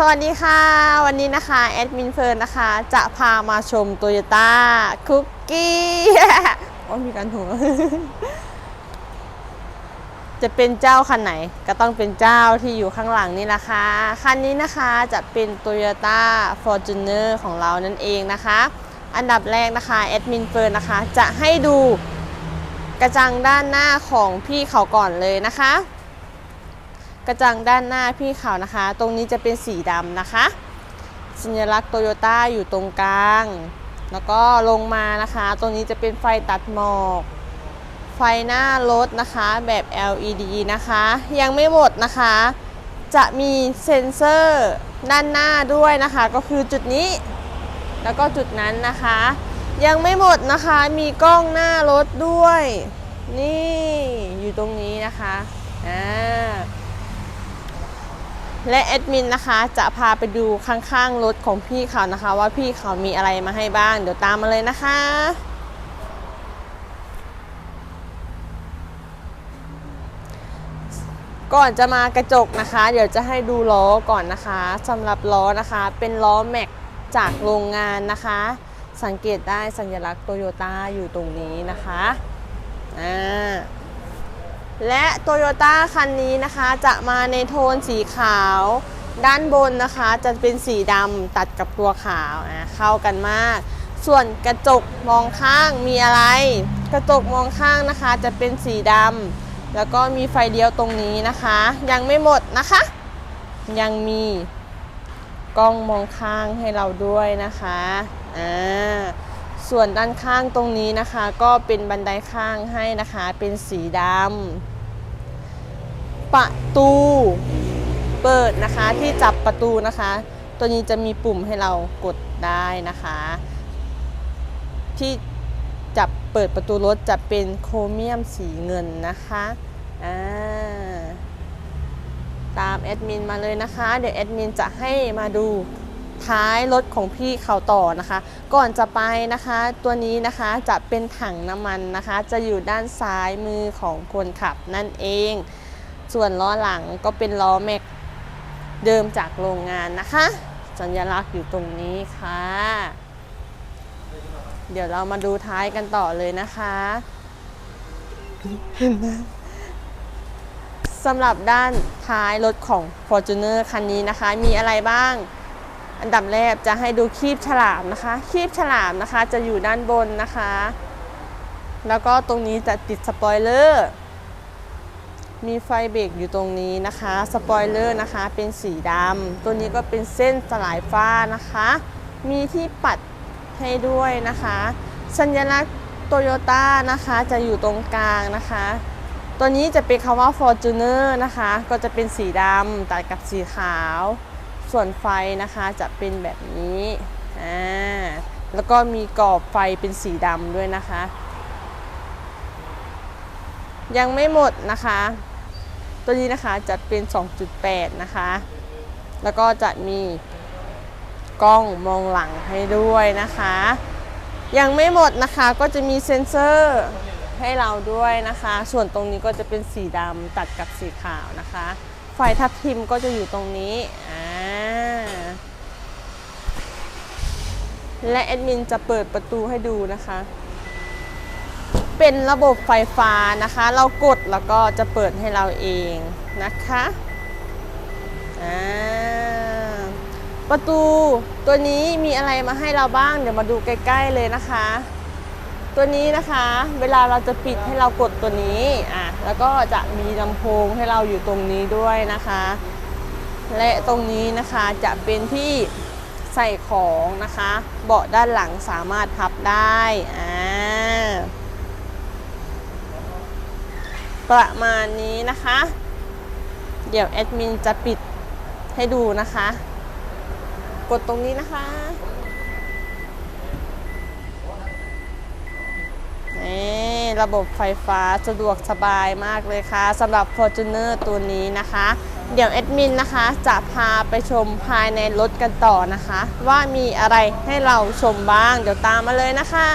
สวัสดีค่ะ วันนี้นะคะแอดมินเฟิร์นนะคะ จะพามาชมโตโยต้าคุกกี้ว่ามีการหัว จะเป็นเจ้าคันไหนก็ต้องเป็นเจ้าที่อยู่ข้างหลังนี่แหละค่ะ คันนี้นะคะจะเป็น Toyota Fortuner ของเรานั่นเองนะคะ อันดับแรกนะคะแอดมินเฟิร์นนะคะ จะให้ดูกระจังด้านหน้าของพี่เขาก่อนเลยนะคะ กระจังด้านหน้าพี่เขานะคะ ตรงนี้จะเป็นสีดำนะคะ สัญลักษณ์โตโยต้าอยู่ตรงกลาง แล้วก็ลงมานะคะ ตรงนี้จะเป็นไฟตัดหมอก ไฟหน้ารถนะคะแบบ LED นะคะ ยังไม่หมดนะคะ จะมีเซ็นเซอร์ด้านหน้าด้วยนะคะ ก็คือจุดนี้ แล้วก็จุดนั้นนะคะ ยังไม่หมดนะคะมีกล้องหน้ารถด้วย นี่อยู่ตรงนี้นะคะอ่า และแอดมินนะคะจะพาไปดูข้างๆรถของพี่เขานะคะ ว่าพี่เขามีอะไรมาให้บ้างเดี๋ยวตามมาเลยนะคะก่อนจะมากระจกนะคะ เดี๋ยวจะให้ดูล้อก่อนนะคะสำหรับล้อนะคะ เป็นล้อแม็กจากโรงงานนะคะ สังเกตได้สัญลักษณ์โตโยต้าอยู่ตรงนี้นะคะอ่า และโตโยต้าคันนี้นะคะจะมาในโทนสีขาว ด้านบนนะคะจะเป็นสีดำตัดกับตัวขาวอะเข้ากันมาก ส่วนกระจกมองข้างมีอะไร กระจกมองข้างนะคะจะเป็นสีดำแล้วก็มีไฟเดียวตรงนี้นะคะ ยังไม่หมดนะคะ ยังมีกล้องมองข้างให้เราด้วยนะคะอ่า ส่วนด้านข้างตรงนี้นะคะ ก็เป็นบันไดข้างให้นะคะเป็นสีดำประตูเปิดนะคะที่จับประตูนะคะ ตัวนี้จะมีปุ่มให้เรากดได้นะคะ ที่จับเปิดประตูรถจะเป็นโครเมียมสีเงินนะคะอ่าตามแอดมินมาเลยนะคะ เดี๋ยวแอดมินจะให้มาดู ท้ายรถของพี่เขาต่อนะคะ ก่อนจะไปนะคะ ตัวนี้นะคะจะเป็นถังน้ำมันนะคะ จะอยู่ด้านซ้ายมือของคนขับนั่นเอง ส่วนล้อหลังก็เป็นล้อแม็กเดิมจากโรงงานนะคะ สัญลักษณ์อยู่ตรงนี้ค่ะ เดี๋ยวเรามาดูท้ายกันต่อเลยนะคะเห็นไหมสำหรับด้านท้ายรถของ Fortuner คันนี้นะคะ มีอะไรบ้าง อันดับแรกจะให้ดูคีบฉลามนะคะ คีบฉลามนะคะจะอยู่ด้านบนนะคะ แล้วก็ตรงนี้จะติดสปอยเลอร์ มีไฟเบรกอยู่ตรงนี้นะคะ สปอยเลอร์นะคะเป็นสีดำ ตัวนี้ก็เป็นเส้นสลายฟ้านะคะ มีที่ปัดให้ด้วยนะคะ สัญลักษณ์โตโยต้านะคะจะอยู่ตรงกลางนะคะ ตัวนี้จะเป็นคำว่า Fortuner นะคะ ก็จะเป็นสีดำตัดกับสีขาว ส่วนไฟนะคะจะเป็นแบบนี้อ่าแล้วก็มีกรอบไฟเป็นสีดำด้วยนะคะ ยังไม่หมดนะคะ ตัวนี้นะคะจะเป็น 2.8 นะคะ แล้วก็จะมีกล้องมองหลังให้ด้วยนะคะ ยังไม่หมดนะคะก็จะมีเซ็นเซอร์ให้เราด้วยนะคะ ส่วนตรงนี้ก็จะเป็นสีดำตัดกับสีขาวนะคะ ไฟทับทิมก็จะอยู่ตรงนี้อ่า และแอดมินจะเปิดประตูให้ดูนะคะ เป็นระบบไฟฟ้านะคะ เรากดแล้วก็จะเปิดให้เราเองนะคะประตูตัวนี้มีอะไรมาให้เราบ้าง เดี๋ยวมาดูใกล้ ๆ เลยนะคะ ตัวนี้นะคะ เวลาเราจะปิดให้เรากดตัวนี้อะแล้วก็จะมีลำโพงให้เราอยู่ตรงนี้ด้วยนะคะ และตรงนี้นะคะจะเป็นที่ ใส่ของนะคะ เบาะด้านหลังสามารถพับได้อ่าประมาณนี้นะคะ เดี๋ยวแอดมินจะปิดให้ดูนะคะ กดตรงนี้นะคะ นี่ระบบไฟฟ้าสะดวกสบายมากเลยค่ะสำหรับ Fortuner ตัวนี้นะคะ เดี๋ยวแอดมินนะคะจะพาไปชมภายในรถกันต่อนะคะ ว่ามีอะไรให้เราชมบ้าง เดี๋ยวตามมาเลยนะคะ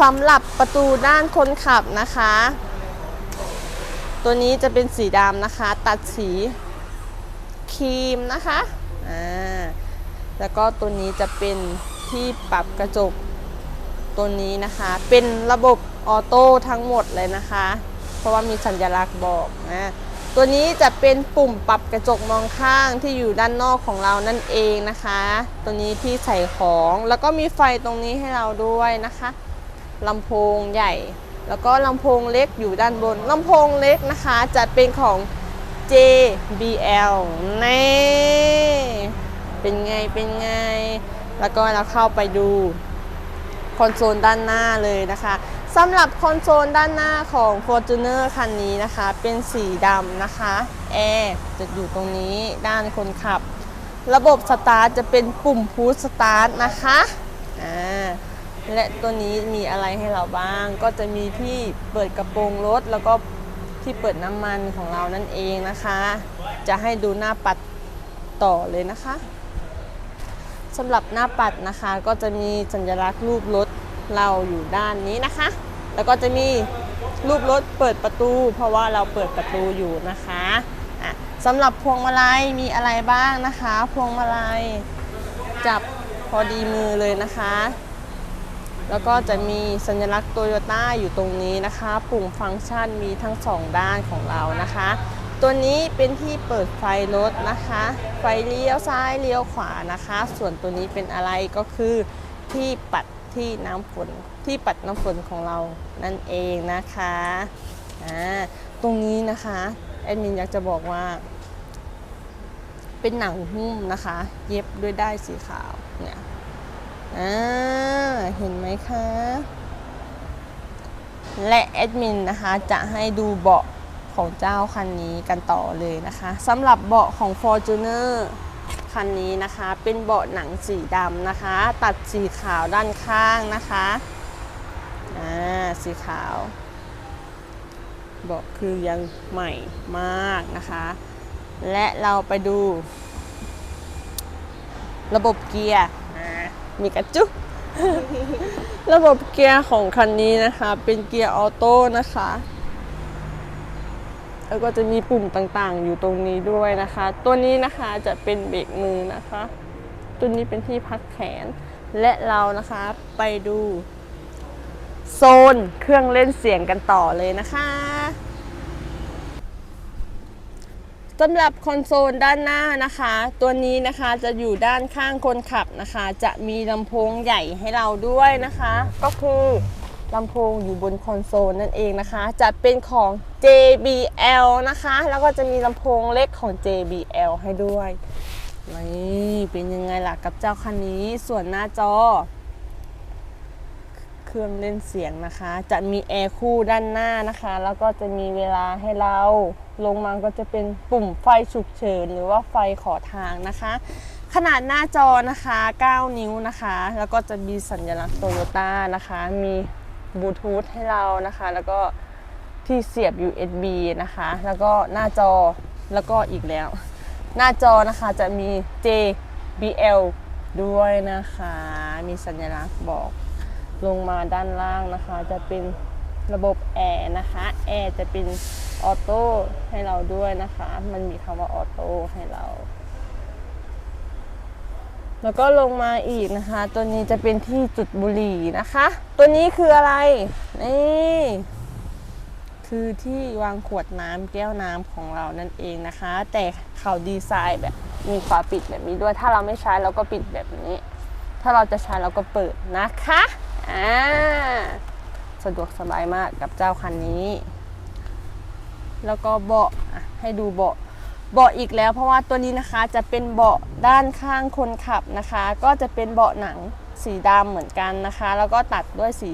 สำหรับประตูด้านคนขับนะคะ ตัวนี้จะเป็นสีดำนะคะ ตัดสีครีมนะคะอ่าแล้วก็ตัวนี้จะเป็นที่ปรับกระจก ตัวนี้นะคะ เป็นระบบออโต้ทั้งหมดเลยนะคะ เพราะว่ามีสัญลักษณ์บอกนะตัวนี้จะเป็นปุ่มปรับกระจกมองข้างที่อยู่ด้านนอกของเรานั่นเองนะคะ ตัวนี้ที่ใส่ของแล้วก็มีไฟตรงนี้ให้เราด้วยนะคะลำโพงใหญ่ แล้วก็ลำโพงเล็กอยู่ด้านบนลำโพงเล็กนะคะจะเป็นของ JBL นี่เป็นไงเป็นไง แล้วก็เราเข้าไปดู คอนโซลด้านหน้าเลยนะคะสำหรับคอนโซลด้านหน้าของ Fortuner คันนี้นะคะ เป็นสีดำนะคะแอร์จะอยู่ตรงนี้ด้านคนขับ ระบบสตาร์ทจะเป็นปุ่มพุชสตาร์ทนะคะอ่าและตัวนี้มีอะไรให้เราบ้าง ก็จะมีที่เปิดกระโปรงรถแล้วก็ที่เปิดน้ำมันของเรานั่นเองนะคะ จะให้ดูหน้าปัดต่อเลยนะคะ สำหรับหน้าปัดนะคะ ก็จะมีสัญลักษณ์รูปรถเราอยู่ด้านนี้นะคะ แล้วก็จะมีรูปรถเปิดประตู เพราะว่าเราเปิดประตูอยู่นะคะะสำหรับพวงมาลัยมีอะไรบ้างนะคะ พวงมาลัยจับพอดีมือเลยนะคะ แล้วก็จะมีสัญลักษณ์โตโยต้าอยู่ตรงนี้นะคะ ปุ่มฟังก์ชันมีทั้งสองด้านของเรานะคะ ตัวนี้เป็นที่เปิดไฟรถนะคะ ไฟเลี้ยวซ้ายเลี้ยวขวานะคะ ส่วนตัวนี้เป็นอะไรก็คือที่ปัดที่น้ำฝนที่ปัดน้ำฝนของเรานั่นเองนะคะอ่าตรงนี้นะคะแอดมินอยากจะบอกว่า เป็นหนังหุ้มนะคะ เย็บด้วยด้ายสีขาวเนี่ยอ่าเห็นไหมคะ และแอดมินนะคะจะให้ดูเบาะ ของเจ้าคันนี้กันต่อเลยนะคะสำหรับเบาะของ Fortuner คันนี้นะคะเป็นเบาะหนังสีดำนะคะ ตัดสีขาวด้านข้างนะคะอ่าสีขาว เบาะคือยังใหม่มากนะคะ และเราไปดู ระบบเกียร์มีกระจุกระบบเกียร์ของคันนี้นะคะ เป็นเกียร์ออโต้นะคะ แล้วก็จะมีปุ่มต่างๆ อยู่ตรงนี้ด้วยนะคะ ตัวนี้นะคะจะเป็นเบรกมือนะคะ ตัวนี้เป็นที่พักแขน และเรานะคะไปดูโซนเครื่องเล่นเสียงกันต่อเลยนะคะสำหรับคอนโซลด้านหน้านะคะ ตัวนี้นะคะจะอยู่ด้านข้างคนขับนะคะ จะมีลำโพงใหญ่ให้เราด้วยนะคะ ก็คือ ลำโพงอยู่บนคอนโซลนั่นเองนะคะ จะเป็นของ JBL นะคะ แล้วก็จะมีลำโพงเล็กของ JBL ให้ด้วยนี่เป็นยังไงล่ะกับเจ้าคันนี้ส่วนหน้าจอ เครื่องเล่นเสียงนะคะ จะมีแอร์คู่ด้านหน้านะคะ แล้วก็จะมีเวลาให้เรา ลงมาก็จะเป็นปุ่มไฟฉุกเฉิน หรือว่าไฟขอทางนะคะ ขนาดหน้าจอนะคะ 9 นิ้วนะคะ แล้วก็จะมีสัญลักษณ์โตโยต้านะคะ มี บลูทูธให้เรานะคะ แล้วก็ที่เสียบ USB นะคะ แล้วก็หน้าจอแล้วก็อีกแล้ว หน้าจอนะคะจะมี JBL ด้วยนะคะ มีสัญลักษณ์บอกลงมาด้านล่างนะคะ จะเป็นระบบแอร์นะคะแอร์จะเป็นออโต้ให้เราด้วยนะคะ มันมีคำว่าออโต้ให้เรา แล้วก็ลงมาอีกนะคะ ตัวนี้จะเป็นที่จุดบุหรี่นะคะ ตัวนี้คืออะไร นี่คือที่วางขวดน้ำแก้วน้ำของเรานั่นเองนะคะ แต่เขาดีไซน์แบบมีฝาปิดแบบนี้ด้วย ถ้าเราไม่ใช้เราก็ปิดแบบนี้ ถ้าเราจะใช้เราก็เปิดนะคะอ่าสะดวกสบายมากกับเจ้าคันนี้ แล้วก็เบาะอะให้ดูเบาะ เบาะอีกแล้ว เพราะว่าตัวนี้นะคะจะเป็นเบาะด้านข้างคนขับนะคะ ก็จะเป็นเบาะหนังสีดำเหมือนกันนะคะ แล้วก็ตัดด้วยสี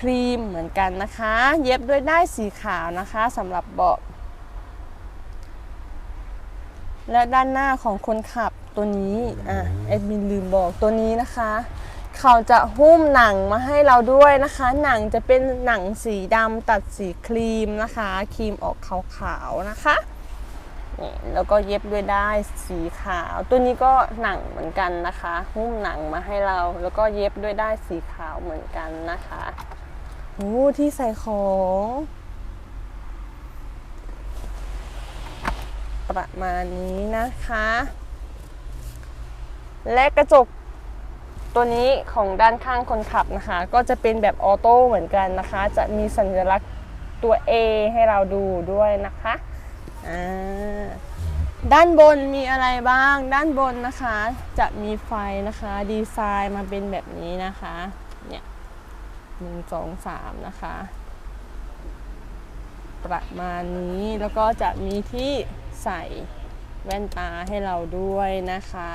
ครีมเหมือนกันนะคะ เย็บด้วยได้ายสีขาวนะคะสำหรับเบาะและด้านหน้าของคนขับตัวนี้อะแอดมินลืมบอกตัวนี้นะคะ เขาจะหุ้มหนังมาให้เราด้วยนะคะ หนังจะเป็นหนังสีดำตัดสีครีมนะคะ ครีมออกขาวๆนะคะ แล้วก็เย็บด้วยได้ายสีขาว ตัวนี้ก็หนังเหมือนกันนะคะ หุ้มหนังมาให้เรา แล้วก็เย็บด้วยได้ายสีขาวเหมือนกันนะคะโอ้ที่ใส่ของประมาณนี้นะคะ และกระจกตัวนี้ของด้านข้างคนขับนะคะ ก็จะเป็นแบบออโต้เหมือนกันนะคะ จะมีสัญลักษณ์ตัว A ให้เราดูด้วยนะคะอ่า ด้านบนมีอะไรบ้าง ด้านบนนะคะ จะมีไฟนะคะ ดีไซน์มาเป็นแบบนี้นะคะ เนี่ยหนึ่งสองสามนะคะ ประมาณนี้แล้วก็จะมีที่ใส่แว่นตาให้เราด้วยนะคะ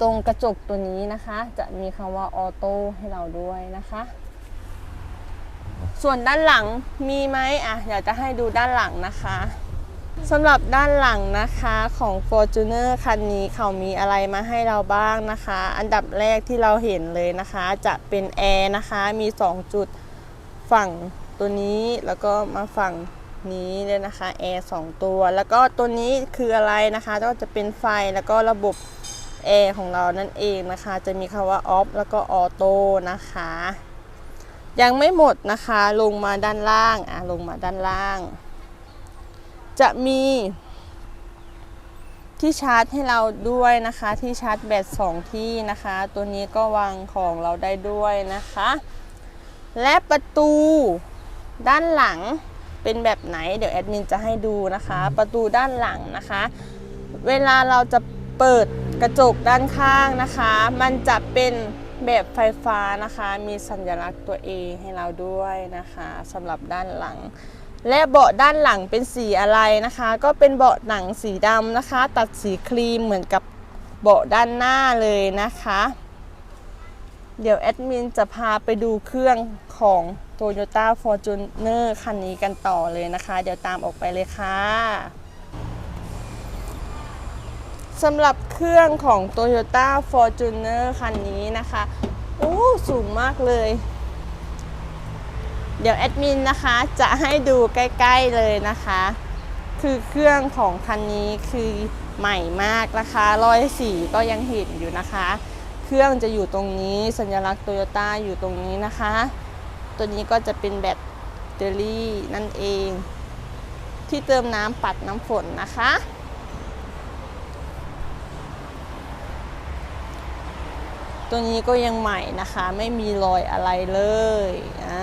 ตรงกระจกตัวนี้นะคะ จะมีคำว่าออโต้ให้เราด้วยนะคะ ส่วนด้านหลังมีไหมอะอยากจะให้ดูด้านหลังนะคะ สำหรับด้านหลังนะคะของ Fortuner คันนี้เขามีอะไรมาให้เราบ้างนะคะ อันดับแรกที่เราเห็นเลยนะคะ จะเป็นแอร์นะคะมี 2 จุดฝั่งตัวนี้แล้วก็มาฝั่งนี้เลยนะคะแอร์สองตัว แล้วก็ตัวนี้คืออะไรนะคะ ก็จะเป็นไฟแล้วก็ระบบแอร์ของเรานั่นเองนะคะ จะมีคำว่าออฟแล้วก็ออโต้นะคะ ยังไม่หมดนะคะลงมาด้านล่างอะลงมาด้านล่าง จะมีที่ชาร์จให้เราด้วยนะคะ ที่ชาร์จแบตสองที่นะคะ ตัวนี้ก็วางของเราได้ด้วยนะคะ และประตูด้านหลังเป็นแบบไหน เดี๋ยวแอดมินจะให้ดูนะคะ ประตูด้านหลังนะคะ เวลาเราจะเปิดกระจกด้านข้างนะคะ มันจะเป็นแบบไฟฟ้านะคะ มีสัญลักษณ์ตัว A ให้เราด้วยนะคะสำหรับด้านหลัง และเบาะด้านหลังเป็นสีอะไรนะคะ ก็เป็นเบาะหนังสีดำนะคะ ตัดสีครีมเหมือนกับเบาะด้านหน้าเลยนะคะ เดี๋ยวแอดมินจะพาไปดูเครื่องของ Toyota Fortuner คันนี้กันต่อเลยนะคะ เดี๋ยวตามออกไปเลยค่ะสำหรับเครื่องของ Toyota Fortuner คันนี้นะคะ โอ้ สูงมากเลย เดี๋ยวแอดมินนะคะจะให้ดูใกล้ ๆเลยนะคะ คือเครื่องของคันนี้คือใหม่มากนะคะรอยสีก็ยังเห็นอยู่นะคะ เครื่องจะอยู่ตรงนี้สัญลักษณ์โตโยต้าอยู่ตรงนี้นะคะ ตัวนี้ก็จะเป็นแบตเตอรี่นั่นเอง ที่เติมน้ำปัดน้ำฝนนะคะ ตัวนี้ก็ยังใหม่นะคะ ไม่มีรอยอะไรเลยอ่า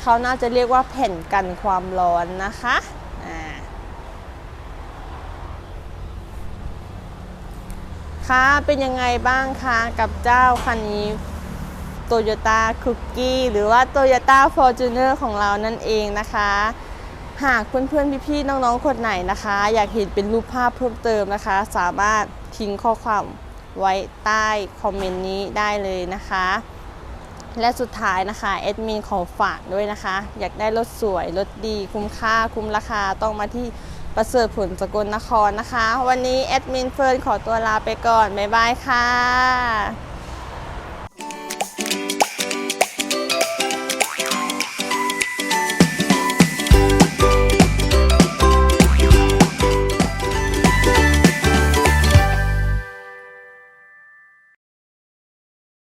เขาน่าจะเรียกว่าแผ่นกันความร้อนนะคะอ่าค่ะเป็นยังไงบ้างคะกับเจ้าคันนี้ Toyota Cookie หรือว่า Toyota Fortuner ของเรานั่นเองนะคะ หากเพื่อนๆ พี่ๆ น้องๆ คนไหนนะคะ อยากเห็นเป็นรูปภาพเพิ่มเติมนะคะ สามารถ ทิ้งข้อความไว้ใต้คอมเมนต์นี้ได้เลยนะคะ และสุดท้ายนะคะแอดมินขอฝากด้วยนะคะ อยากได้รถสวย รถดีคุ้มค่าคุ้มราคาต้องมาที่ประเสริฐผลสกลนครนะคะ วันนี้แอดมินเฟิร์นขอตัวลาไปก่อน บ๊ายบายค่ะ